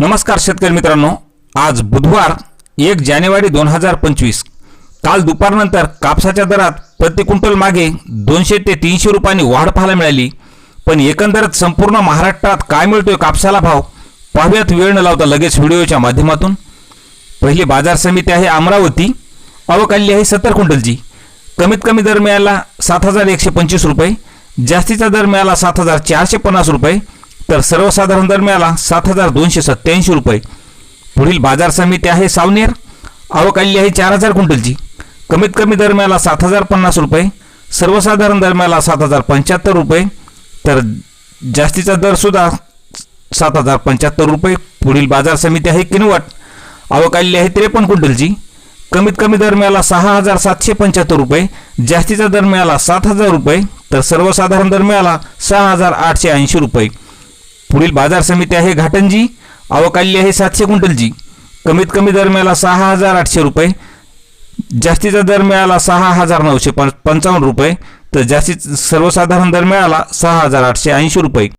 नमस्कार शेतकरी मित्रांनो. आज बुधवार एक जानेवारी दोन हजार पंचवीस. काल दुपारनंतर कापसाच्या दरात प्रति क्विंटल मागे दोनशे ते तीनशे रुपयांनी वाढ पाहायला मिळाली. पण एकंदरच संपूर्ण महाराष्ट्रात काय मिळतोय कापसाला भाव पाहूयात वेळ न लावता लगेच व्हिडिओच्या माध्यमातून. पहिली बाजार समिती आहे अमरावती. अवकाली आहे सत्तर क्विंटलची. कमीत कमी दर मिळाला सात हजार एकशे पंचवीस रुपये. जास्तीचा दर मिळाला सात हजार चारशे पन्नास रुपये. तर सर्वसाधारण दर मिळाला सात हजार दोनशे सत्त्याऐंशी रुपये. पुढील बाजार समिती आहे सावनेर. अवकाली आहे चार हजार क्विंटलची. कमीत कमी दर मिळाला सात हजार पन्नास रुपये. सर्वसाधारण दर मिळाला सात हजार पंच्याहत्तर रुपये. तर जास्तीचा दरसुद्धा सात हजार पंच्याहत्तर रुपये. पुढील बाजार समिती आहे किनवट. अवकाली आहे त्रेपन्न क्विंटलची. कमीत कमी दर मिळाला सहा हजार सातशे पंच्याहत्तर रुपये. जास्तीचा दर मिळाला सात हजार रुपये. तर सर्वसाधारण दर मिळाला सहा हजार आठशे ऐंशी रुपये. पुढील बाजार समिती आहे घाटंजी अवकाली आहे सातशे क्विंटलची. कमीत कमी दर मिळाला सहा हजार आठशे रुपये जास्तीचा दर मिळाला सहा हजार नऊशे पंचावन्न रुपये तर जास्तीत सर्वसाधारण दर मिळाला सहा हजार आठशे ऐंशी रुपये.